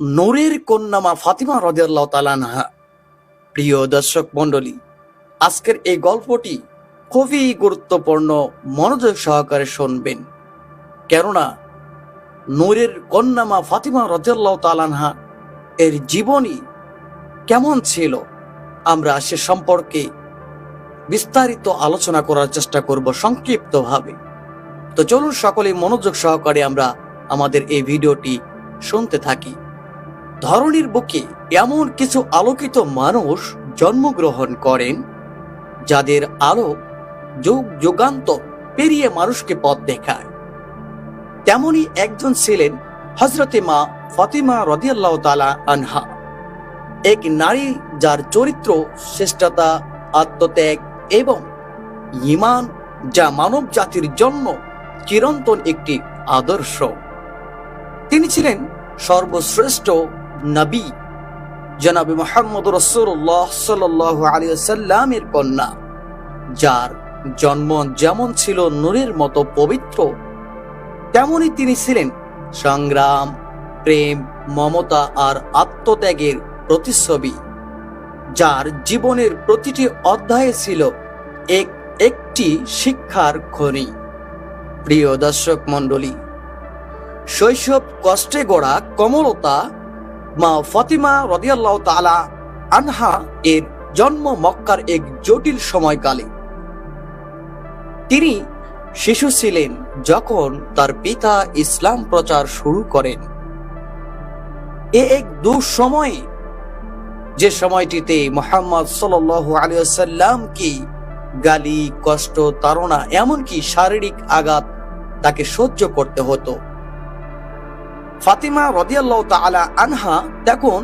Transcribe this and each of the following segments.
নূরের কন্যামা ফাতিমা রদিয়াল্লাহ তালানহা প্রিয় দর্শক মণ্ডলী, আজকের এই গল্পটি খুবই গুরুত্বপূর্ণ মনোযোগ সহকারে শুনবেন। কেননা, নূরের কন্যামা ফাতিমা রদিয়াল্লাহ তালানহা এর জীবনী কেমন ছিল, আমরা সে সম্পর্কে বিস্তারিত আলোচনা করার চেষ্টা করব সংক্ষিপ্তভাবে। তো চলুন সকলে মনোযোগ সহকারে আমরা আমাদের এই ভিডিওটি শুনতে থাকি। ধরনীর বুকে এমন কিছু আলোকিত মানুষ জন্মগ্রহণ করেন, যাদের আলো যুগ যুগান্তর পেরিয়ে মানুষকে পথ দেখায়। তেমনি একজন ছিলেন হজরতে মা ফাতিমা রদিয়াল্লাহ তালা আনহা, এক নারী যার চরিত্র শ্রেষ্ঠতা, আত্মত্যাগ এবং ইমান যা মানব জাতির জন্য চিরন্তন একটি আদর্শ। তিনি ছিলেন সর্বশ্রেষ্ঠ নবী। জনাবি মোহাম্মদ রসুল্লাহ সাল্লাহ আলিয়াল্লামের কন্যা, যার জন্ম যেমন ছিল নূরের মতো পবিত্র, তেমনি তিনি ছিলেন সংগ্রাম, প্রেম, মমতা আর আত্মত্যাগের প্রতিচ্ছবি, যার জীবনের প্রতিটি অধ্যায়ে ছিল এক, একটি শিক্ষার খনি। প্রিয় দর্শক মণ্ডলী, শৈশব কষ্টে গড়া কমলতা মা ফতিমা রদিয়াল্লাহ তালা আনহা এর জন্ম মক্কার এক জটিল সময়কালে। তিনি শিশু ছিলেন যখন তার পিতা ইসলাম প্রচার শুরু করেন। এ এক দুঃসময়ে, যে সময়টিতে মোহাম্মদ সাল আলিয়াল্লামকে গালি, কষ্ট, তাড়না, এমনকি শারীরিক আঘাত তাকে সহ্য করতে হতো। ফাতিমা রদিয়াল্লাহ তালা আনহা তখন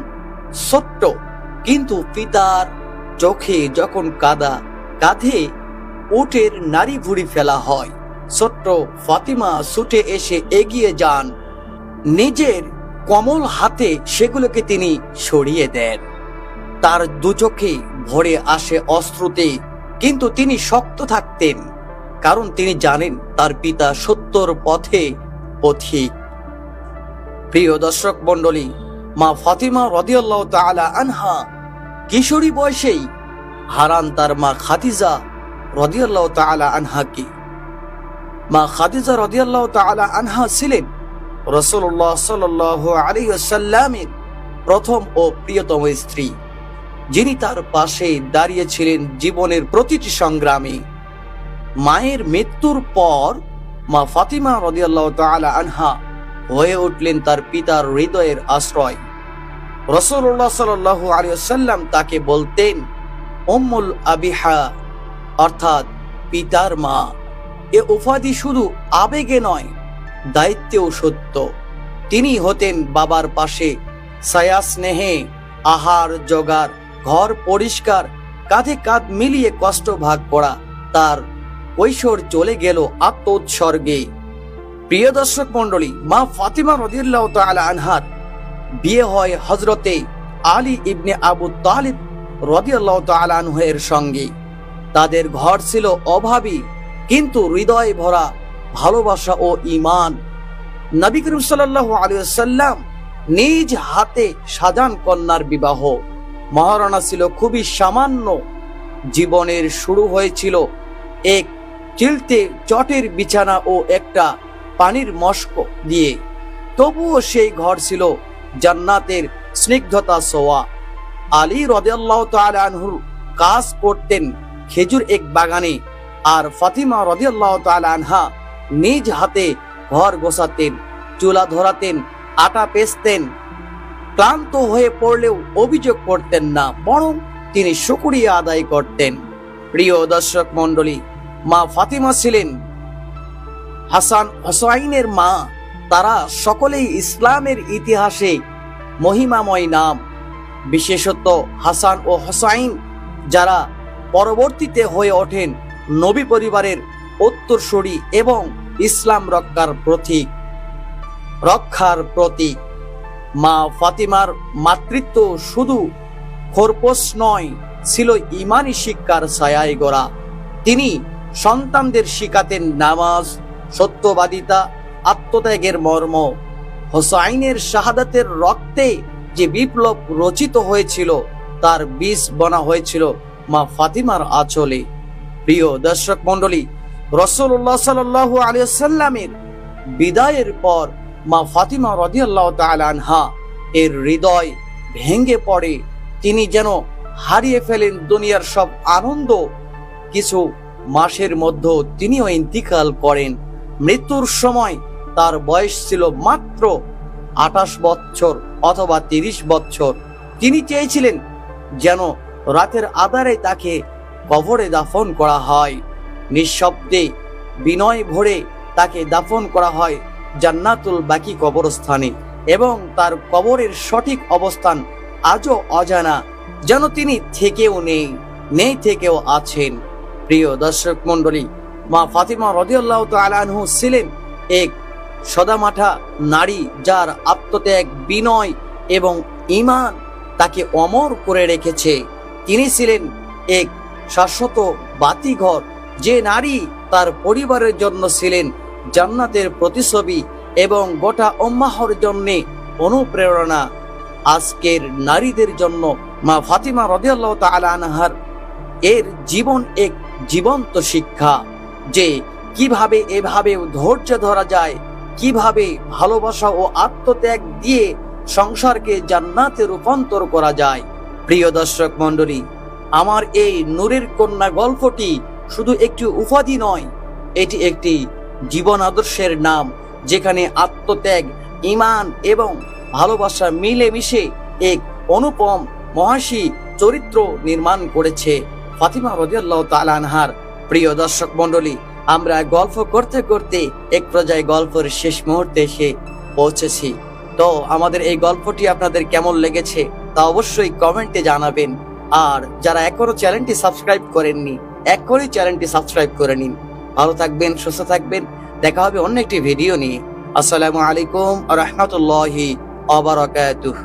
ছোট্ট, কিন্তু পিতার চোখে যখন কাদা কাঁধে উটের নারী ভুড়ি ফেলা হয়, ছোট্ট ফাতিমা ছুটে এসে এগিয়ে যান। নিজের কমল হাতে সেগুলোকে তিনি সরিয়ে দেন। তার দু চোখে ভরে আসে অস্ত্রতে কিন্তু তিনি শক্ত থাকতেন, কারণ তিনি জানেন তার পিতা সত্যর পথে পথিক। প্রিয় দর্শক মন্ডলী মা ফাতিমা রদিয়াল্লাহ তাআলা আনহা কিশোরী বয়সেই হারান তার মা খাদিজা রদিয়াল্লাহ তাআলা আনহাকে। মা খাদিজা রদিয়াল্লাহ তাআলা আনহা ছিলেন রসুল্লাহ সাল্লাহ আলী সাল্লামের প্রথম ও প্রিয়তম স্ত্রী, যিনি তার পাশে দাঁড়িয়েছিলেন জীবনের প্রতিটি সংগ্রামে। মায়ের মৃত্যুর পর মা ফাতিমা রদিয়াল্লাহ তাআলা আনহা হয়ে উঠলেন তার পিতার হৃদয়ের আশ্রয়। রসুল্লাহ সাল্লাহ আলিয়াল্লাম তাকে বলতেন, উম্মুল আবিহা অর্থাৎ পিতার মা। এ উপাধি শুধু আবেগে নয়, দায়িত্বেও সত্য। তিনি হতেন বাবার পাশে ছায়া স্নেহে, আহার জোগাড়, ঘর পরিষ্কার, কাঁধে কাঁধ মিলিয়ে কষ্ট ভাগ করা। তার কৈশোর চলে গেল আত্ম উৎসর্গে প্রিয় দর্শক মন্ডলী মা ফাতিমা রদিল্লাহ তাআলা আনহার বিয়ে হয় হজরতে আলী ইবনে আবু তালিব রদিয়াল্লাহ তাআলা আনহের সঙ্গে। তাদের ঘর ছিল অভাবী, কিন্তু হৃদয় ভরা ভালোবাসা ও ঈমান। নবী করিম সাল্লাল্লাহু আলাইহি সাল্লাম নিজ হাতে সাজান কন্যার বিবাহ। মহারণা ছিল খুবই সামান্য। জীবনের শুরু হয়েছিল এক চিলতে চটের বিছানা ও একটা পানির মস্ক দিয়ে। তবুও সেই ঘর ছিল জান্নাতের স্নিগ্ধতা সোয়া। আলী রদিয়াল্লাহ তাআলা আনহুর কাজ করতেন খেজুর এক বাগানে আর ফাতিমা রদিয়াল্লাহ তাআলা আনহা নিজ হাতে ঘর গোসাতেন চুলা ধরাতেন, আটা পেস্তেন ক্লান্ত হয়ে পড়লেও অভিযোগ করতেন না, বরং তিনি শুকরিয়া আদায় করতেন। প্রিয় দর্শক মণ্ডলী, মা ফাতিমা ছিলেন হাসান হোসাইনের মা, তারা সকলেই ইসলামের ইতিহাসে মহিমাময় নাম। বিশেষত হাসান ও হোসাইন, যারা পরবর্তীতে হয়ে ওঠেন নবী পরিবারের উত্তরসূরি এবং ইসলাম রক্ষার প্রতীক। রক্ষার প্রতীক। মা ফাতিমার মাতৃত্ব শুধু খোরপোশ নয়, ছিল ইমানি শিক্ষার ছায়ায় গড়া। তিনি সন্তানদের শিখাতেন নামাজ সত্যবাদিতা, আত্মত্যাগের মর্ম, হোসাইনের শাহাদাতের রক্তে যে বিপ্লব রচিত হয়েছিল, তার বীজ বনা হয়েছিল মা ফাতিমার আঁচলে। প্রিয় দর্শক মন্ডলী রসুল্লাহ সাল্লাহ আলিয়াল্লামের বিদায়ের পর মা ফাতিমা রদিয়াল্লাহ আনহা এর হৃদয় ভেঙে পড়ে। তিনি যেন হারিয়ে ফেলেন দুনিয়ার সব আনন্দ। কিছু মাসের মধ্যে তিনিও ইন্তিকাল করেন। মৃত্যুর সময় তার বয়স ছিল মাত্র আঠাশ বছর অথবা তিরিশ বছর তিনি চেয়েছিলেন যেন রাতের আধারে তাকে কবরে দাফন করা হয়। নিঃশব্দে বিনয় ভরে তাকে দাফন করা হয় জান্নাতুল বাকি কবরস্থানে এবং তার কবরের সঠিক অবস্থান আজও অজানা, যেন তিনি থেকেও নেই নেই থেকেও আছেন। প্রিয় দর্শক মন্ডলী মা ফাতিমা রদিয়াল্লাহ তালানহু ছিলেন এক সদামাঠা নারী যার আত্মত্যাগ, বিনয় এবং ইমান তাকে অমর করে রেখেছে। তিনি ছিলেন এক শাশ্বত বাতিঘর। যে নারী তার পরিবারের জন্য ছিলেন জান্নাতের প্রতিছবি এবং গোটা অম্মাহর জন্যে অনুপ্রেরণা। আজকের নারীদের জন্য মা ফাতিমা রদিয়াল্লাহ তাআলা আনহার এর জীবন এক জীবন্ত শিক্ষা। যে কীভাবে এভাবে ধৈর্য ধরা যায়, কীভাবে ভালোবাসা ও আত্মত্যাগ দিয়ে সংসারকে জান্নাতে রূপান্তর করা যায়। প্রিয় দর্শক মণ্ডলী, আমার এই নূরের কন্যা গল্পটি শুধু একটি উপাধি নয়, এটি একটি জীবন আদর্শের নাম, যেখানে আত্মত্যাগ ইমান এবং ভালোবাসা মিলেমিশে এক অনুপম মহাশী চরিত্র নির্মাণ করেছে ফাতিমা রদিয়াল্লাহ তালানহার প্রিয় দর্শক মণ্ডলী, আমরা গল্প করতে করতে এক পর্যায়ে গল্পের শেষ মুহূর্তে এসে পৌঁছেছি। তো আমাদের এই গল্পটি আপনাদের কেমন লেগেছে তা অবশ্যই কমেন্টে জানাবেন। আর যারা এখনও চ্যানেলটি সাবস্ক্রাইব করেননি, এখনই চ্যানেলটি সাবস্ক্রাইব করে নিন। ভালো থাকবেন, সুস্থ থাকবেন। দেখা হবে অন্য একটি ভিডিও নিয়ে। আসসালামু আলাইকুম রহমতুল্লাহি আবরাকাতুহ